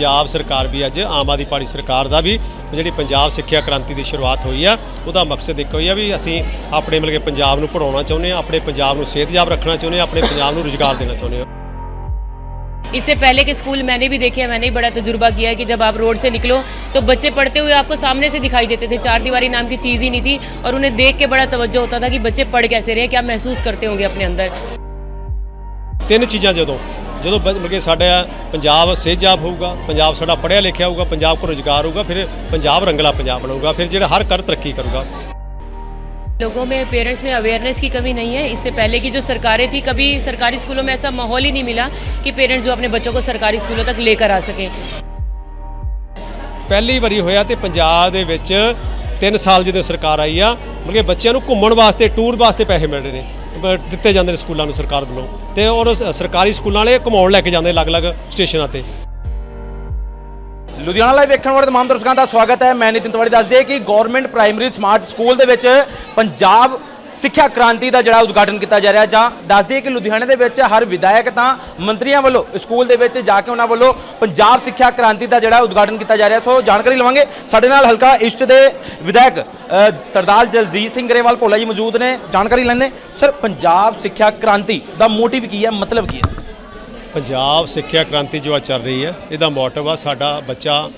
ਪੰਜਾਬ ਸਰਕਾਰ ਵੀ ਅੱਜ ਆਮ ਆਦਮੀ ਪਾਰਟੀ ਸਰਕਾਰ ਦਾ ਵੀ ਜਿਹੜੀ ਪੰਜਾਬ ਸਿੱਖਿਆ ਕ੍ਰਾਂਤੀ ਦੀ ਸ਼ੁਰੂਆਤ ਹੋਈ ਆ ਉਹਦਾ ਮਕਸਦ ਇੱਕੋ ਹੀ ਆ ਵੀ ਅਸੀਂ ਆਪਣੇ ਮਿਲ ਕੇ ਪੰਜਾਬ ਨੂੰ ਪੜਾਉਣਾ ਚਾਹੁੰਦੇ ਆ ਆਪਣੇ ਪੰਜਾਬ ਨੂੰ ਸਿਹਤਯਾਬ ਰੱਖਣਾ ਚਾਹੁੰਦੇ ਆ ਆਪਣੇ ਪੰਜਾਬ ਨੂੰ ਰੁਜ਼ਗਾਰ ਦੇਣਾ ਚਾਹੁੰਦੇ ਆ इससे पहले के स्कूल मैंने भी देखे हैं मैंने भी बड़ा तजुर्बा किया है कि जब आप रोड से निकलो तो बच्चे पढ़ते हुए आपको सामने से दिखाई देते थे चार दीवारी नाम की चीज़ ही नहीं थी और उन्हें देख के बड़ा तवज्जो होता था कि बच्चे पढ़ कैसे रहे क्या महसूस करते होंगे अपने अंदर ਤਿੰਨ ਚੀਜ਼ਾਂ ਜਦੋਂ ਜਦੋਂ ਬ- ਮਤਲਬ ਕਿ ਸਾਡਾ ਪੰਜਾਬ ਸਿਹਤਯਾਬ ਹੋਊਗਾ ਪੰਜਾਬ ਸਾਡਾ ਪੜ੍ਹਿਆ ਲਿਖਿਆ ਹੋਊਗਾ ਪੰਜਾਬ ਕੋ ਰੁਜ਼ਗਾਰ ਹੋਊਗਾ ਫਿਰ ਪੰਜਾਬ ਰੰਗਲਾ ਪੰਜਾਬ ਬਣੂਗਾ ਫਿਰ ਜਿਹੜਾ ਹਰ ਕਰ ਤਰੱਕੀ ਕਰੂਗਾ लोगों में पेरेंट्स में अवेयरनेस की कमी नहीं है इससे पहले की जो सरकारें थी कभी सरकारी स्कूलों में ऐसा माहौल ही नहीं मिला कि पेरेंट्स जो अपने बच्चों को सरकारी स्कूलों तक लेकर आ सकें ਪਹਿਲੀ ਵਾਰੀ ਹੋਇਆ ਤੇ ਪੰਜਾਬ ਦੇ ਵਿੱਚ 3 ਸਾਲ ਜਦੋਂ ਸਰਕਾਰ ਆਈ ਆ ਮਤਲਬ ਕਿ ਬੱਚਿਆਂ ਨੂੰ ਘੁੰਮਣ ਵਾਸਤੇ ਟੂਰ ਵਾਸਤੇ ਪੈਸੇ ਮਿਲ ਰਹੇ ਨੇ ਬ- ਦਿੱਤੇ ਜਾਂਦੇ ਨੇ ਸਕੂਲਾਂ ਨੂੰ ਸਰਕਾਰ ਵੱਲੋਂ ਤੇ ਔਰ ਸਰਕਾਰੀ ਸਕੂਲਾਂ ਵਾਲੇ ਘੁਮਾਉਣ ਲੈ ਕੇ ਜਾਂਦੇ ਅਲੱਗ-ਅਲੱਗ ਸਟੇਸ਼ਨਾਂ ਤੇ। ਲੁਧਿਆਣਾ ਲਾਈਵ ਵੇਖਣ ਵਾਲੇ ਤਮਾਮ ਦਰਸ਼ਕਾਂ ਦਾ ਸਵਾਗਤ ਹੈ। ਮੈਂ ਨਿਤਿਨ ਤਿਵਾੜੀ ਦੱਸ ਦਈਏ ਕਿ ਗਵਰਨਮੈਂਟ ਪ੍ਰਾਇਮਰੀ ਸਮਾਰਟ ਸਕੂਲ ਦੇ ਵਿੱਚ ਪੰਜਾਬ ਸਿੱਖਿਆ ਕ੍ਰਾਂਤੀ ਦਾ ਜਿਹੜਾ ਉਦਘਾਟਨ ਕੀਤਾ ਜਾ ਰਿਹਾ ਜਾਂ ਦੱਸ ਕਿ ਲੁਧਿਆਣੇ ਦੇ ਵਿੱਚ ਹਰ ਵਿਧਾਇਕ ਤਾਂ ਮੰਤਰੀਆਂ ਵੱਲੋਂ, ਸਕੂਲ ਦੇ ਵਿੱਚ ਜਾ ਕੇ ਉਹਨਾਂ ਵੱਲੋਂ ਪੰਜਾਬ ਸਿੱਖਿਆ ਕ੍ਰਾਂਤੀ ਦਾ ਜਿਹੜਾ ਉਦਘਾਟਨ ਕੀਤਾ ਜਾ ਰਿਹਾ। ਸੋ ਜਾਣਕਾਰੀ ਲਵਾਂਗੇ। ਸਾਡੇ ਨਾਲ ਹਲਕਾ ਇਸ਼ਟ ਦੇ ਵਿਧਾਇਕ ਸਰਦਾਰ ਜਲਦੀਪ ਸਿੰਘ ਗਰੇਵਾਲ ਭੋਲਾ ਜੀ ਮੌਜੂਦ ਨੇ। ਜਾਣਕਾਰੀ ਲੈਂਦੇ ਸਰ, ਪੰਜਾਬ ਸਿੱਖਿਆ ਕ੍ਰਾਂਤੀ ਦਾ ਮੋਟਿਵ ਕੀ ਹੈ? ਮਤਲਬ ਕੀ ਹੈ? ਪੰਜਾਬ ਸਿੱਖਿਆ ਕ੍ਰਾਂਤੀ ਜੋ ਆ ਚੱਲ ਰਹੀ ਹੈ, ਇਹਦਾ ਮੋਟਿਵ ਆ ਸਾਡਾ ਬੱਚਾ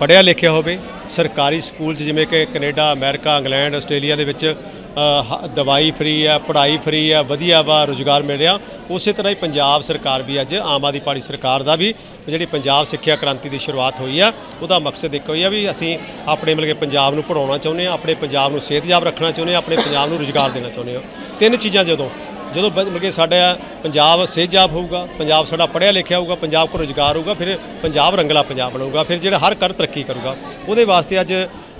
ਪੜ੍ਹਿਆ ਲਿਖਿਆ ਹੋਵੇ। ਸਰਕਾਰੀ ਸਕੂਲ 'ਚ ਜਿਵੇਂ ਕਿ ਕੈਨੇਡਾ, ਅਮਰੀਕਾ, ਇੰਗਲੈਂਡ, ਆਸਟ੍ਰੇਲੀਆ ਦੇ ਵਿੱਚ ਦਵਾਈ ਫ੍ਰੀ ਹੈ ਪੜ੍ਹਾਈ ਫ੍ਰੀ ਹੈ ਵਧੀਆ ਵਾ, ਰੁਜ਼ਗਾਰ ਮਿਲ ਰਿਹਾ। ਉਸੇ ਤਰ੍ਹਾਂ ਹੀ ਪੰਜਾਬ ਸਰਕਾਰ ਵੀ ਅੱਜ ਆਮ ਆਦਮੀ ਪਾਰਟੀ ਸਰਕਾਰ ਦਾ ਵੀ ਜਿਹੜੀ ਪੰਜਾਬ ਸਿੱਖਿਆ ਕ੍ਰਾਂਤੀ ਦੀ ਸ਼ੁਰੂਆਤ ਹੋਈ ਆ, ਉਹਦਾ ਮਕਸਦ ਇੱਕੋ ਹੀ ਆ ਵੀ ਅਸੀਂ ਆਪਣੇ ਮਿਲ ਕੇ ਪੰਜਾਬ ਨੂੰ ਪੜਾਉਣਾ ਚਾਹੁੰਦੇ ਆ ਆਪਣੇ ਪੰਜਾਬ ਨੂੰ ਸਿਹਤਯਾਬ ਰੱਖਣਾ ਚਾਹੁੰਦੇ ਆ ਆਪਣੇ ਪੰਜਾਬ ਨੂੰ ਰੁਜ਼ਗਾਰ ਦੇਣਾ ਚਾਹੁੰਦੇ ਆ ਤਿੰਨ ਚੀਜ਼ਾਂ ਜਦੋਂ ਜਦੋਂ ਬ- ਮਤਲਬ ਕਿ ਸਾਡਾ ਪੰਜਾਬ ਸਿਹਤਯਾਬ ਹੋਊਗਾ, ਪੰਜਾਬ ਸਾਡਾ ਪੜ੍ਹਿਆ ਲਿਖਿਆ ਹੋਊਗਾ, ਪੰਜਾਬ ਕੋ ਰੁਜ਼ਗਾਰ ਹੋਊਗਾ, ਫਿਰ ਪੰਜਾਬ ਰੰਗਲਾ ਪੰਜਾਬ ਬਣੂਗਾ, ਫਿਰ ਜਿਹੜਾ ਹਰ ਕਰ ਤਰੱਕੀ ਕਰੂਗਾ। ਉਹਦੇ ਵਾਸਤੇ ਅੱਜ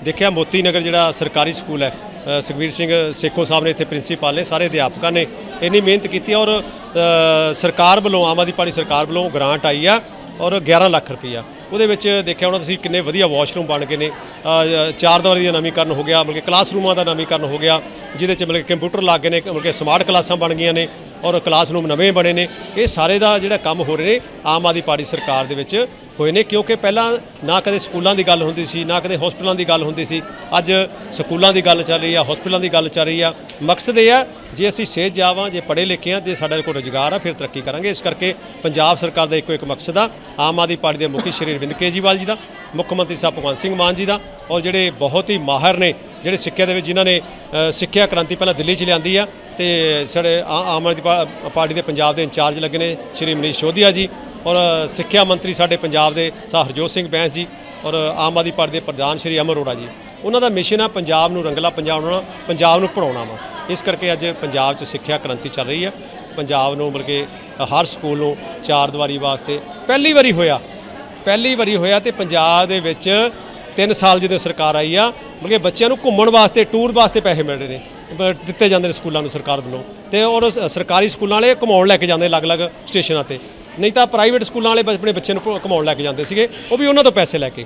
ਦੇਖਿਆ ਮੋਤੀ ਨਗਰ ਜਿਹੜਾ ਸਰਕਾਰੀ ਸਕੂਲ ਹੈ ਸੁਖਵੀਰ ਸਿੰਘ ਸੇਖੋਂ ਸਾਹਿਬ ਨੇ ਇੱਥੇ ਪ੍ਰਿੰਸੀਪਲ ਨੇ ਸਾਰੇ ਅਧਿਆਪਕਾਂ ਨੇ ਇੰਨੀ ਮਿਹਨਤ ਕੀਤੀ ਔਰ ਸਰਕਾਰ ਵੱਲੋਂ ਆਮ ਆਦਮੀ ਪਾਰਟੀ ਸਰਕਾਰ ਵੱਲੋਂ ਗ੍ਰਾਂਟ ਆਈ ਆ ਔਰ 11 ਲੱਖ ਰੁਪਈਆ। ਉਹਦੇ ਵਿੱਚ ਦੇਖਿਆ ਹੋਣਾ ਤੁਸੀਂ ਕਿੰਨੇ ਵਧੀਆ ਵਾਸ਼ਰੂਮ ਬਣ ਗਏ ਨੇ। ਅ, ਚਾਰ ਦੀਵਾਰੀ ਦਾ ਨਵੀਕਰਨ ਹੋ ਗਿਆ ਮਤਲਬ ਕਿ ਕਲਾਸਰੂਮਾਂ ਦਾ ਨਵੀਕਰਨ ਹੋ ਗਿਆ ਜਿਹਦੇ ਚ ਮਤਲਬ ਕਿ ਕੰਪਿਊਟਰ ਲੱਗ ਗਏ ਨੇ ਮਤਲਬ ਕਿ ਸਮਾਰਟ ਕਲਾਸਾਂ ਬਣ ਗਈਆਂ ਨੇ। ਔਰ ਕਲਾਸਰੂਮ ਨਵੇਂ ਬਣੇ ਨੇ। ਇਹ ਸਾਰੇ ਦਾ ਜਿਹੜਾ ਕੰਮ ਹੋ ਰਹੇ ਨੇ, ਆਮ ਆਦਮੀ ਪਾਰਟੀ ਸਰਕਾਰ ਦੇ ਵਿੱਚ ਹੋਏ ਨੇ, ਕਿਉਂਕਿ ਪਹਿਲਾਂ ਨਾ ਕਦੇ ਸਕੂਲਾਂ ਦੀ ਗੱਲ ਹੁੰਦੀ ਸੀ, ਨਾ ਕਦੇ ਹਸਪਤਾਲਾਂ ਦੀ ਗੱਲ ਹੁੰਦੀ ਸੀ। ਅੱਜ ਸਕੂਲਾਂ ਦੀ ਗੱਲ ਚੱਲ ਰਹੀ ਆ ਹਸਪਤਾਲਾਂ ਦੀ ਗੱਲ ਚੱਲ ਰਹੀ ਆ। ਮਕਸਦ ਇਹ ਆ, ਜੇ ਅਸੀਂ ਸਿਹਤ ਜਾਵਾਂ, ਜੇ ਪੜ੍ਹੇ ਲਿਖੇ ਆ, ਜੇ ਸਾਡੇ ਕੋਲ ਰੁਜ਼ਗਾਰ ਆ, ਫਿਰ ਤਰੱਕੀ ਕਰਾਂਗੇ। ਇਸ ਕਰਕੇ ਪੰਜਾਬ ਸਰਕਾਰ ਦਾ ਇੱਕੋ ਇੱਕ ਮਕਸਦ ਆ, ਆਮ ਆਦਮੀ ਪਾਰਟੀ ਦੇ ਮੁਖੀ ਸ਼੍ਰੀ ਅਰਵਿੰਦ ਕੇਜਰੀਵਾਲ ਜੀ ਦਾ। ਮੁੱਖ ਮੰਤਰੀ ਸਾਹਿਬ ਭਗਵੰਤ ਸਿੰਘ ਮਾਨ ਜੀ ਦਾ ਔਰ ਜਿਹੜੇ ਬਹੁਤ ਹੀ ਮਾਹਰ ਨੇ ਜਿਹੜੇ ਸਿੱਖਿਆ ਦੇ ਵਿੱਚ ਜਿਨ੍ਹਾਂ ਨੇ ਸਿੱਖਿਆ ਕ੍ਰਾਂਤੀ ਪਹਿਲਾਂ ਦਿੱਲੀ 'ਚ ਲਿਆਂਦੀ ਆ ਤੇ ਸਾਡੇ ਆ- ਆਮ ਆਦਮੀ ਪਾ- ਪਾਰਟੀ ਦੇ ਪੰਜਾਬ ਦੇ ਇੰਚਾਰਜ ਲੱਗੇ ਨੇ ਸ਼੍ਰੀ ਮਨੀਸ਼ ਸ਼ੋਧੀਆ ਜੀ ਔਰ ਸਿੱਖਿਆ ਮੰਤਰੀ ਸਾਡੇ ਪੰਜਾਬ ਦੇ ਸਾ ਹਰਜੋਤ ਸਿੰਘ ਬੈਂਸ ਜੀ ਔਰ ਆਮ ਆਦਮੀ ਪਾਰਟੀ ਦੇ ਪ੍ਰਧਾਨ ਸ਼੍ਰੀ ਅਮਰ ਅਰੋੜਾ ਜੀ। ਉਹਨਾਂ ਦਾ ਮਿਸ਼ਨ ਆ ਪੰਜਾਬ ਨੂੰ ਰੰਗਲਾ ਪੰਜਾਬ ਬਣਾਉਣਾ, ਪੰਜਾਬ ਨੂੰ ਪੜਾਉਣਾ ਵਾ। ਇਸ ਕਰਕੇ ਅੱਜ ਪੰਜਾਬ 'ਚ ਸਿੱਖਿਆ ਕ੍ਰਾਂਤੀ ਚੱਲ ਰਹੀ ਆ। ਪੰਜਾਬ ਨੂੰ ਬਲਕਿ ਹਰ ਸਕੂਲ ਨੂੰ ਚਾਰ ਦੀਵਾਰੀ ਵਾਸਤੇ ਪਹਿਲੀ ਵਾਰੀ ਹੋਇਆ। ਪਹਿਲੀ ਵਾਰੀ ਹੋਇਆ ਤੇ ਪੰਜਾਬ ਦੇ ਵਿੱਚ 3 ਸਾਲ ਜਦੋਂ ਸਰਕਾਰ ਆਈ ਆ, ਮਤਲਬ ਕਿ ਬੱਚਿਆਂ ਨੂੰ ਘੁੰਮਣ ਵਾਸਤੇ ਟੂਰ ਵਾਸਤੇ ਪੈਸੇ ਮਿਲ ਰਹੇ ਨੇ ਦਿੱਤੇ ਜਾਂਦੇ ਨੇ ਸਕੂਲਾਂ ਨੂੰ ਸਰਕਾਰ ਵੱਲੋਂ। ਤੇ ਔਰ ਸਰਕਾਰੀ ਸਕੂਲਾਂ ਵਾਲੇ ਘੁਮਾਉਣ ਲੈ ਕੇ ਜਾਂਦੇ ਨੇ ਅਲੱਗ-ਅਲੱਗ ਸਟੇਸ਼ਨਾਂ ਤੇ। ਨਹੀਂ ਤਾਂ ਪ੍ਰਾਈਵੇਟ ਸਕੂਲਾਂ ਵਾਲੇ ਬ- ਆਪਣੇ ਬੱਚੇ ਨੂੰ ਘੁ- ਘੁਮਾਉਣ ਲੈ ਕੇ ਜਾਂਦੇ ਸੀਗੇ, ਉਹ ਵੀ ਉਹਨਾਂ ਤੋਂ ਪੈਸੇ ਲੈ ਕੇ।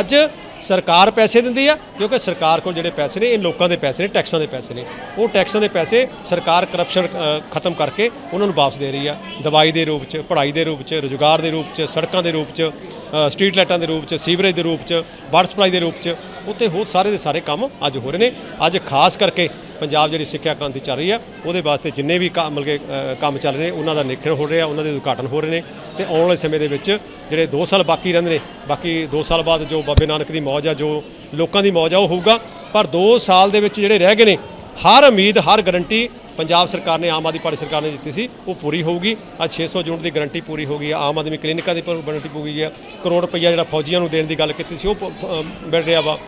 ਅੱਜ ਸਰਕਾਰ ਪੈਸੇ ਦਿੰਦੀ ਆ, ਕਿਉਂਕਿ ਸਰਕਾਰ ਕੋਲ ਜਿਹੜੇ ਪੈਸੇ ਨੇ, ਇਹ ਲੋਕਾਂ ਦੇ ਪੈਸੇ ਨੇ, ਟੈਕਸਾਂ ਦੇ ਪੈਸੇ ਨੇ। ਉਹ ਟੈਕਸਾਂ ਦੇ ਪੈਸੇ ਸਰਕਾਰ ਕਰਪਸ਼ਨ ਖਤਮ ਕਰਕੇ ਉਹਨਾਂ ਨੂੰ ਵਾਪਸ ਦੇ ਰਹੀ ਆ। ਦਵਾਈ ਦੇ ਰੂਪ 'ਚ, ਪੜ੍ਹਾਈ ਦੇ ਰੂਪ 'ਚ, ਰੁਜ਼ਗਾਰ ਦੇ ਰੂਪ 'ਚ, ਸੜਕਾਂ ਦੇ ਰੂਪ 'ਚ ਸਟਰੀਟ ਲਾਈਟਾਂ ਦੇ ਰੂਪ 'ਚ ਸੀਵਰੇਜ ਦੇ ਰੂਪ 'ਚ ਵਾਟਰ ਸਪਲਾਈ ਦੇ ਰੂਪ 'ਚ, ਉੱਤੇ ਹੋਰ ਸਾਰੇ ਦੇ ਸਾਰੇ ਕੰਮ ਅੱਜ ਹੋ ਰਹੇ ਨੇ। ਅੱਜ ਖਾਸ ਕਰਕੇ ਪੰਜਾਬ ਜਿਹੜੀ ਸਿੱਖਿਆ ਕ੍ਰਾਂਤੀ ਚੱਲ ਰਹੀ ਆ, ਉਹਦੇ ਵਾਸਤੇ ਜਿੰਨੇ ਵੀ ਕੰਮ ਮਤਲਬ ਕਿ ਕੰਮ ਚੱਲ ਰਹੇ ਨੇ ਉਹਨਾਂ ਦਾ ਨਿਰੀਖਣ ਹੋ ਰਿਹਾ, ਉਹਨਾਂ ਦੇ ਉਦਘਾਟਨ ਹੋ ਰਹੇ ਨੇ। ਤੇ ਆਉਣ ਵਾਲੇ ਸਮੇਂ ਦੇ ਵਿੱਚ ਜਿਹੜੇ 2 ਸਾਲ ਬਾਕੀ ਰਹਿੰਦੇ ਨੇ, ਬਾਕੀ 2 ਸਾਲ ਬਾਅਦ ਜੋ ਬਾਬੇ ਨਾਨਕ ਦੀ ਮੌਜ ਆ, ਜੋ ਲੋਕਾਂ ਦੀ ਮੌਜ ਆ, ਉਹ ਹੋਊਗਾ। ਪਰ 2 ਸਾਲ ਦੇ ਵਿੱਚ ਜਿਹੜੇ ਰਹਿ ਗਏ ਨੇ, ਹਰ ਉਮੀਦ, ਹਰ ਗਰੰਟੀ ਪੰਜਾਬ ਸਰਕਾਰ ਨੇ, ਆਮ ਆਦਮੀ ਪਾਰਟੀ ਸਰਕਾਰ ਨੇ ਦਿੱਤੀ ਸੀ, ਉਹ ਪੂਰੀ ਹੋਊਗੀ। ਅੱਜ 600 ਯੂਨਿਟ ਦੀ ਗਾਰੰਟੀ ਪੂਰੀ ਹੋ ਗਈ ਹੈ ਆਮ ਆਦਮੀ ਕਲੀਨਿਕਾਂ ਦੀ ਗਾਰੰਟੀ ਪੂਰੀ ਹੈ ਕਰੋੜ ਰੁਪਈਆ ਜਿਹੜਾ ਫੌਜੀਆਂ ਨੂੰ ਦੇਣ ਦੀ ਗੱਲ ਕੀਤੀ ਸੀ, ਉਹ ਮਿਲ ਰਿਹਾ ਵਾ।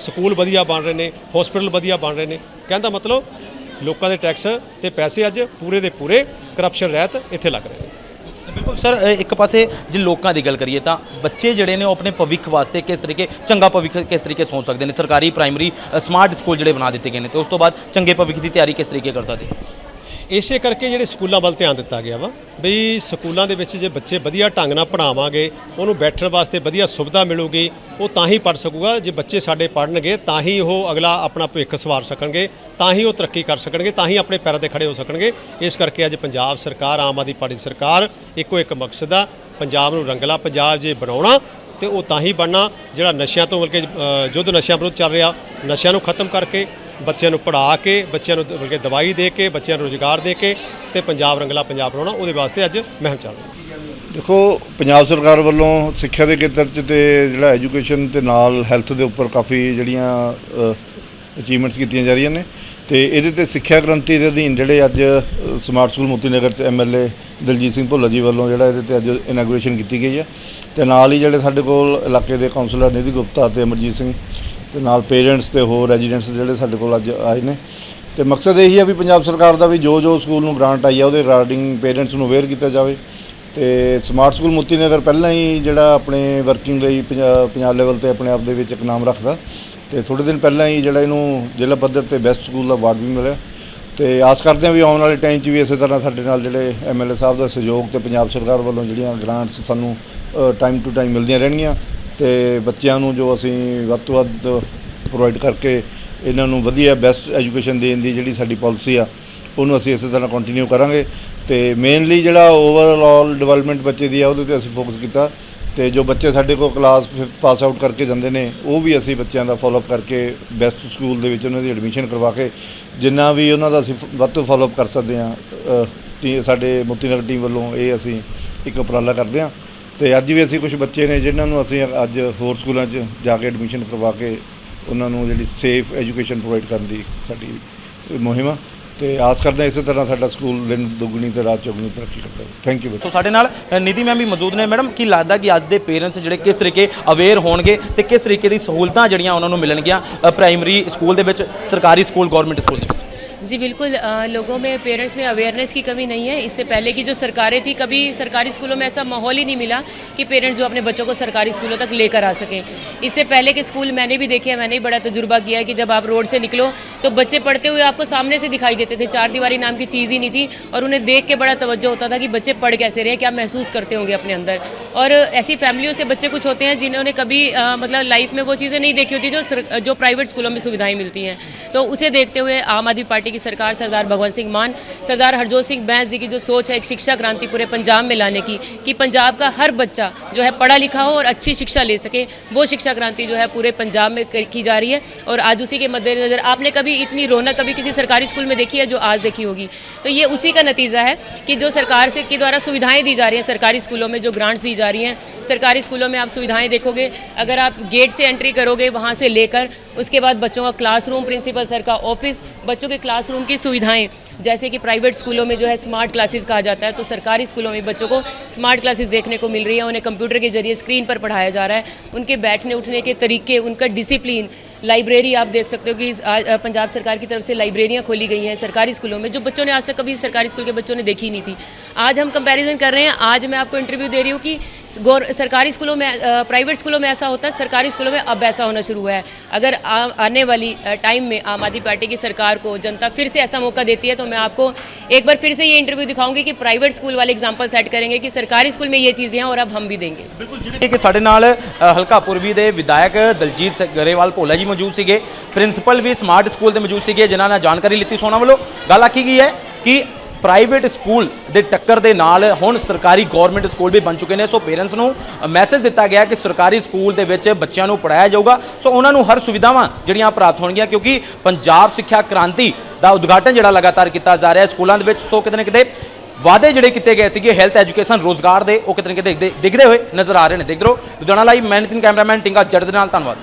ਸਕੂਲ ਵਧੀਆ ਬਣ ਰਹੇ ਨੇ ਹਸਪੀਟਲ ਵਧੀਆ ਬਣ ਰਹੇ ਨੇ। ਕਹਿੰਦਾ ਮਤਲਬ, ਲੋਕਾਂ ਦੇ ਟੈਕਸ ਤੇ ਪੈਸੇ ਅੱਜ ਪੂਰੇ ਦੇ ਪੂਰੇ ਕਰਪਸ਼ਨ ਰਹਿਤ ਇੱਥੇ ਲੱਗ ਰਹੇ ਨੇ। ਬਿਲਕੁਲ, ਸਰ ਇੱਕ ਪਾਸੇ ਜੇ ਲੋਕਾਂ ਦੀ ਗੱਲ ਕਰੀਏ ਤਾਂ ਬੱਚੇ ਜਿਹੜੇ ਨੇ ਉਹ ਆਪਣੇ ਭਵਿੱਖ ਵਾਸਤੇ ਕਿਸ ਤਰੀਕੇ, ਚੰਗਾ ਭਵਿੱਖ ਕਿਸ ਤਰੀਕੇ ਸੋਚ ਸਕਦੇ ਨੇ? ਸਰਕਾਰੀ, ਪ੍ਰਾਇਮਰੀ ਸਮਾਰਟ ਸਕੂਲ ਜਿਹੜੇ ਬਣਾ ਦਿੱਤੇ ਗਏ ਨੇ, ਤੇ ਉਸ ਤੋਂ ਬਾਅਦ ਚੰਗੇ ਭਵਿੱਖ ਦੀ ਤਿਆਰੀ ਕਿਸ ਤਰੀਕੇ ਕਰ ਸਕਦੇ? ਇਸੇ ਕਰਕੇ ਜਿਹੜੇ ਸਕੂਲਾਂ ਵੱਲ ਧਿਆਨ ਦਿੱਤਾ ਗਿਆ ਵਾ, ਬਈ ਸਕੂਲਾਂ ਦੇ ਵਿੱਚ ਜੇ ਬੱਚੇ ਵਧੀਆ ਢੰਗ ਨਾਲ ਪੜਾਵਾਂਗੇ ਉਹਨੂੰ ਬੈਠਣ ਵਾਸਤੇ ਵਧੀਆ ਸੁਵਿਧਾ ਮਿਲੂਗੀ, ਉਹ ਤਾਂ ਹੀ ਪੜ ਸਕੂਗਾ, ਜੇ ਬੱਚੇ ਸਾਡੇ ਪੜਨਗੇ ਤਾਂ ਹੀ ਉਹ ਅਗਲਾ ਆਪਣਾ ਭਵਿੱਖ ਸਵਾਰ ਸਕਣਗੇ, ਤਾਂ ਹੀ ਉਹ ਤਰੱਕੀ ਕਰ ਸਕਣਗੇ, ਤਾਂ ਹੀ ਆਪਣੇ ਪੈਰਾਂ ਤੇ ਖੜੇ ਹੋ ਸਕਣਗੇ। ਇਸ ਕਰਕੇ ਅੱਜ ਪੰਜਾਬ ਸਰਕਾਰ, ਆਮ ਆਦਮੀ ਪਾਰਟੀ ਸਰਕਾਰ ਇੱਕੋ ਇੱਕ ਮਕਸਦ ਆ, ਪੰਜਾਬ ਨੂੰ ਰੰਗਲਾ ਪੰਜਾਬ ਜੇ ਬਣਾਉਣਾ, ਤੇ ਉਹ ਤਾਂ ਹੀ ਬਣਨਾ, ਜਿਹੜਾ ਨਸ਼ਿਆਂ ਤੋਂ ਬਲਕਿ ਯੁੱਧ ਨਸ਼ਿਆਂ ਵਿਰੁੱਧ ਚੱਲ ਰਿਹਾ, ਨਸ਼ਿਆਂ ਨੂੰ ਖਤਮ ਕਰਕੇ ਬੱਚਿਆਂ ਨੂੰ ਪੜ੍ਹਾ ਕੇ, ਬੱਚਿਆਂ ਨੂੰ ਬਲਕਿ ਦਵਾਈ ਦੇ ਕੇ, ਬੱਚਿਆਂ ਨੂੰ ਰੋਜ਼ਗਾਰ ਦੇ ਕੇ ਤੇ ਪੰਜਾਬ ਰੰਗਲਾ ਪੰਜਾਬ ਬਣਾਉਣਾ ਉਹਦੇ ਵਾਸਤੇ ਅੱਜ ਮੁਹਿੰਮ ਚੱਲ ਰਹੀ। ਦੇਖੋ, ਪੰਜਾਬ ਸਰਕਾਰ ਵੱਲੋਂ ਸਿੱਖਿਆ ਦੇ ਖੇਤਰ 'ਚ ਤੇ ਜਿਹੜਾ ਐਜੂਕੇਸ਼ਨ ਤੇ ਨਾਲ ਹੈਲਥ ਦੇ ਉੱਪਰ ਕਾਫੀ ਜਿਹੜੀਆਂ ਅਚੀਵਮੈਂਟਸ ਕੀਤੀਆਂ ਜਾ ਰਹੀਆਂ ਨੇ ਤੇ ਇਹਦੇ ਤੇ ਸਿੱਖਿਆ ਕ੍ਰਾਂਤੀ ਦੇ ਅਧੀਨ ਜਿਹੜੇ ਅੱਜ ਸਮਾਰਟ ਸਕੂਲ ਮੋਤੀ ਨਗਰ 'ਚ ਐਮਐਲਏ ਦਲਜੀਤ ਸਿੰਘ ਭੁੱਲਾ ਜੀ ਵੱਲੋਂ ਜਿਹੜਾ ਇਹਦੇ ਤੇ ਅੱਜ ਇਨਾਗੂਰੇਸ਼ਨ ਕੀਤੀ ਗਈ ਹੈ ਤੇ ਨਾਲ ਹੀ ਜਿਹੜੇ ਸਾਡੇ ਕੋਲ ਇਲਾਕੇ ਦੇ ਕਾਉਂਸਲਰ ਨਿਧੀ ਗੁਪਤਾ ਤੇ ਅਮਰਜੀਤ ਸਿੰਘ ਤੇ ਨਾਲ ਪੇਰੈਂਟਸ ਤੇ ਹੋਰ ਰੈਜ਼ੀਡੈਂਟਸ ਜਿਹੜੇ ਸਾਡੇ ਕੋਲ ਅੱਜ ਆਏ ਨੇ। ਤੇ ਮਕਸਦ ਇਹੀ ਹੈ ਵੀ ਪੰਜਾਬ ਸਰਕਾਰ ਦਾ ਵੀ ਜੋ ਜੋ ਸਕੂਲ ਨੂੰ ਗ੍ਰਾਂਟ ਆਈ ਹੈ ਉਹਦੇ ਰਿਗਾਰਡਿੰਗ ਪੇਰੈਂਟਸ ਨੂੰ ਅਵੇਅਰ ਕੀਤਾ ਜਾਵੇ। ਤੇ ਸਮਾਰਟ ਸਕੂਲ ਮੋਤੀ ਨਗਰ ਪਹਿਲਾਂ ਹੀ ਜਿਹੜਾ ਆਪਣੇ ਵਰਕਿੰਗ ਲਈ ਪੰਜਾਬ ਲੈਵਲ ਤੇ ਆਪਣੇ ਆਪ ਦੇ ਵਿੱਚ ਇੱਕ ਨਾਮ ਰੱਖਦਾ, ਤੇ ਥੋੜੇ ਦਿਨ ਪਹਿਲਾਂ ਹੀ ਜਿਹੜਾ ਇਹਨੂੰ ਜ਼ਿਲ੍ਹਾ ਪੱਧਰ ਤੇ ਬੈਸਟ ਸਕੂਲ ਦਾ ਅਵਾਰਡ ਵੀ ਮਿਲਿਆ। ਤੇ ਆਸ ਕਰਦੇ ਹਾਂ ਵੀ ਆਉਣ ਵਾਲੇ ਟਾਈਮ 'ਚ ਵੀ ਇਸੇ ਤਰ੍ਹਾਂ ਸਾਡੇ ਨਾਲ ਜਿਹੜੇ ਐਮਐਲਏ ਸਾਹਿਬ ਦਾ ਸਹਿਯੋਗ ਤੇ ਪੰਜਾਬ ਸਰਕਾਰ ਵੱਲੋਂ ਜਿਹੜੀਆਂ ਗ੍ਰਾਂਟਸ ਸਾਨੂੰ ਟਾਈਮ ਟੂ ਟਾਈਮ ਮਿਲਦੀਆਂ ਰਹਿਣਗੀਆਂ। ਤੇ ਬੱਚਿਆਂ ਨੂੰ ਜੋ ਅਸੀਂ ਵੱਧ ਤੋਂ ਵੱਧ ਪ੍ਰੋਵਾਈਡ ਕਰਕੇ ਇਹਨਾਂ ਨੂੰ ਵਧੀਆ ਬੈਸਟ ਐਜੂਕੇਸ਼ਨ ਦੇਣ ਦੀ ਜਿਹੜੀ ਸਾਡੀ ਪਾਲਿਸੀ ਆ, ਉਹਨੂੰ ਅਸੀਂ ਇਸੇ ਤਰ੍ਹਾਂ ਕੰਟੀਨਿਊ ਕਰਾਂਗੇ ਤੇ ਮੇਨਲੀ ਜਿਹੜਾ ਓਵਰਆਲ ਡਿਵੈਲਪਮੈਂਟ ਬੱਚੇ ਦੀ ਆ, ਉਹਦੇ ਤੇ ਅਸੀਂ ਫੋਕਸ ਕੀਤਾ ਤੇ ਜੋ ਬੱਚੇ ਸਾਡੇ ਕੋਲ ਕਲਾਸ 5 ਪਾਸ ਆਊਟ ਕਰਕੇ ਜਾਂਦੇ ਨੇ, ਉਹ ਵੀ ਅਸੀਂ ਬੱਚਿਆਂ ਦਾ ਫਾਲੋਅਪ ਕਰਕੇ ਬੈਸਟ ਸਕੂਲ ਦੇ ਵਿੱਚ ਉਹਨਾਂ ਦੀ ਐਡਮਿਸ਼ਨ ਕਰਵਾ ਕੇ ਜਿੰਨਾ ਵੀ ਉਹਨਾਂ ਦਾ ਅਸੀਂ ਵੱਧ ਤੋਂ ਫਾਲੋਅਪ ਕਰ ਸਕਦੇ ਹਾਂ ਟੀ ਸਾਡੇ ਮੋਤੀ ਨਗਰ ਟੀਮ ਵੱਲੋਂ ਇਹ ਅਸੀਂ ਇੱਕ ਉਪਰਾਲਾ ਕਰਦੇ ਹਾਂ। ਤੇ ਅੱਜ ਵੀ ਅਸੀਂ ਕੁਝ ਬੱਚੇ ਨੇ ਜਿਨ੍ਹਾਂ ਨੂੰ ਅਸੀਂ ਅੱਜ ਹੋਰ ਸਕੂਲਾਂ 'ਚ ਜਾ ਕੇ ਐਡਮਿਸ਼ਨ ਕਰਵਾ ਕੇ ਉਹਨਾਂ ਨੂੰ ਜਿਹੜੀ ਸੇਫ ਐਜੂਕੇਸ਼ਨ ਪ੍ਰੋਵਾਈਡ ਕਰਨ ਦੀ ਸਾਡੀ ਮੁਹਿੰਮ ਆ। ਤੇ ਆਸ ਕਰਦੇ ਹਾਂ ਇਸੇ ਤਰ੍ਹਾਂ ਸਾਡਾ ਸਕੂਲ ਦਿਨ ਦੁੱਗਣੀ ਤੇ ਰਾਤ ਚੌਗਣੀ ਤਰੱਕੀ ਕਰਦਾ ਥੈਂਕ ਯੂ ਸੋ ਸਾਡੇ ਨਾਲ ਨਿਧੀ ਮੈਮ ਵੀ ਮੌਜੂਦ ਨੇ। ਮੈਡਮ ਕੀ ਲੱਗਦਾ ਕਿ ਅੱਜ ਦੇ ਪੇਰੈਂਟਸ ਜਿਹੜੇ ਕਿਸ ਤਰੀਕੇ ਅਵੇਅਰ ਹੋਣਗੇ ਤੇ ਕਿਸ ਤਰੀਕੇ ਦੀ ਸਹੂਲਤਾਂ ਜਿਹੜੀਆਂ ਉਹਨਾਂ ਨੂੰ ਮਿਲਣਗੀਆਂ ਪ੍ਰਾਇਮਰੀ ਸਕੂਲ ਦੇ ਵਿੱਚ ਸਰਕਾਰੀ ਸਕੂਲ ਗਵਰਨਮੈਂਟ ਸਕੂਲ ਦੇ ਵਿੱਚ? जी बिल्कुल अ, लोगों में पेरेंट्स में अवेयरनेस की कमी नहीं है। इससे पहले की जो सरकारें थी कभी सरकारी स्कूलों में ऐसा माहौल ही नहीं मिला कि पेरेंट्स जो अपने बच्चों को सरकारी स्कूलों तक लेकर आ सकें। इससे पहले के स्कूल मैंने भी देखे हैं मैंने भी बड़ा तजुर्बा किया है कि जब आप रोड से निकलो तो बच्चे पढ़ते हुए आपको सामने से दिखाई देते थे। चार दीवारी नाम की चीज़ ही नहीं थी और उन्हें देख के बड़ा तवज्जो होता था कि बच्चे पढ़ कैसे रहे क्या महसूस करते होंगे अपने अंदर। और ऐसी फैमिलियों से बच्चे कुछ होते हैं जिन्होंने कभी मतलब लाइफ में वो चीज़ें नहीं देखी होती जो जो प्राइवेट स्कूलों में सुविधाएँ मिलती हैं। तो उसे देखते हुए आम आदमी पार्टी की सरकार सरदार भगवंत सिंह मान, सरदार हरजोत सिंह बैंस जी की जो सोच है एक शिक्षा क्रांति पूरे पंजाब में लाने की, कि पंजाब का हर बच्चा जो है पढ़ा लिखा हो और अच्छी शिक्षा ले सके, वो शिक्षा क्रांति जो है पूरे पंजाब में की जा रही है। और आज उसी के मद्देनज़र आपने कभी इतनी रौनक कभी किसी सरकारी स्कूल में देखी है जो आज देखी होगी? तो ये उसी का नतीजा है कि जो सरकार से, के द्वारा सुविधाएँ दी जा रही हैं सरकारी स्कूलों में, जो ग्रांट्स दी जा रही हैं, सरकारी स्कूलों में आप सुविधाएँ देखोगे, अगर आप गेट से एंट्री करोगे वहाँ से लेकर, उसके बाद बच्चों का क्लासरूम, प्रिंसिपल सर का ऑफ़िस, बच्चों के क्लासरूम की सुविधाएँ, जैसे कि प्राइवेट स्कूलों में जो है स्मार्ट क्लासेस कहा जाता है तो सरकारी स्कूलों में बच्चों को स्मार्ट क्लासेस देखने को मिल रही है, उन्हें कंप्यूटर के ज़रिए स्क्रीन पर पढ़ाया जा रहा है। उनके बैठने उठने के तरीके, उनका डिसिप्लिन लाइब्रेरी आप देख सकते हो कि पंजाब सरकार की तरफ़ से लाइब्रेरियाँ खोली गई हैं सरकारी स्कूलों में, जो बच्चों ने आज तक कभी सरकारी स्कूल के बच्चों ने देखी नहीं थी। आज हम कंपैरिजन कर रहे हैं, आज मैं आपको इंटरव्यू दे रही हूँ कि सरकारी स्कूलों में अ, प्राइवेट स्कूलों में ऐसा होता है सरकारी स्कूलों में अब ऐसा होना शुरू हुआ है अगर आ, आने वाली अ, टाइम में आम आदमी पार्टी की सरकार को जनता फिर से ऐसा मौका देती है तो मैं आपको एक बार फिर से ये इंटरव्यू दिखाऊंगी कि प्राइवेट स्कूल वाले एग्जाम्पल सेट करेंगे कि सरकारी स्कूल में ये चीज़ें हैं और अब हम भी देंगे ਜਿਹੜੇ ਕਿ ਸਾਡੇ ਨਾਲ ਅ, ਹਲਕਾ ਪੂਰਬੀ ਦੇ ਵਿਧਾਇਕ ਦਲਜੀਤ ਸਿੰਘ ਗਰੇਵਾਲ ਭੋਲਾ ਜੀ ਮੌਜੂਦ ਸੀਗੇ ਪ੍ਰਿੰਸੀਪਲ ਵੀ ਸਮਾਰਟ ਸਕੂਲ ਦੇ ਮੌਜੂਦ ਸੀਗੇ ਜਿਨ੍ਹਾਂ ਨੇ ਜਾਣਕਾਰੀ ਲਿੱਤੀ ਸੋਨਾ ਵੱਲੋਂ ਗੱਲ ਆਖੀ ਗਈ ਹੈ ਕਿ ਪ੍ਰਾਈਵੇਟ ਸਕੂਲ ਦੇ ਟੱਕਰ ਦੇ ਨਾਲ ਹੁਣ ਸਰਕਾਰੀ ਗਵਰਨਮੈਂਟ ਸਕੂਲ ਵੀ ਬਣ ਚੁੱਕੇ ਨੇ। ਸੋ ਪੇਰੈਂਟਸ ਨੂੰ ਮੈਸੇਜ ਦਿੱਤਾ ਗਿਆ ਕਿ ਸਰਕਾਰੀ ਸਕੂਲ ਦੇ ਵਿੱਚ ਬੱਚਿਆਂ ਨੂੰ ਪੜਾਇਆ ਜਾਊਗਾ। ਸੋ ਉਹਨਾਂ ਨੂੰ ਹਰ ਸੁਵਿਧਾਵਾਂ ਜਿਹੜੀਆਂ ਪ੍ਰਾਪਤ ਹੋਣਗੀਆਂ, ਕਿਉਂਕਿ ਪੰਜਾਬ ਸਿੱਖਿਆ ਕ੍ਰਾਂਤੀ ਦਾ ਉਦਘਾਟਨ ਜਿਹੜਾ ਲਗਾਤਾਰ ਕੀਤਾ ਜਾ ਰਿਹਾ ਸਕੂਲਾਂ ਦੇ ਵਿੱਚ। ਸੋ ਕਿਤੇ ਨਾ ਕਿਤੇ ਵਾਅਦੇ ਜਿਹੜੇ ਕੀਤੇ ਗਏ ਸੀਗੇ ਹੈਲਥ ਐਜੂਕੇਸ਼ਨ ਰੋਜ਼ਗਾਰ ਦੇ, ਉਹ ਕਿਤੇ ਨਾ ਕਿਤੇ ਦਿਖਦੇ- ਦਿਖਦੇ ਹੋਏ ਨਜ਼ਰ ਆ ਰਹੇ ਨੇ। ਦੇਖਦੇ ਰਹੋ। ਲੁਧਿਆਣਾ ਲਾਈਵ ਮੈਂ ਨਿਤਿਨ ਕੈਮਰਾਮੈਨ, ਟਿੰਗਾ ਜੱਟ ਦੇ ਨਾਲ, ਧੰਨਵਾਦ।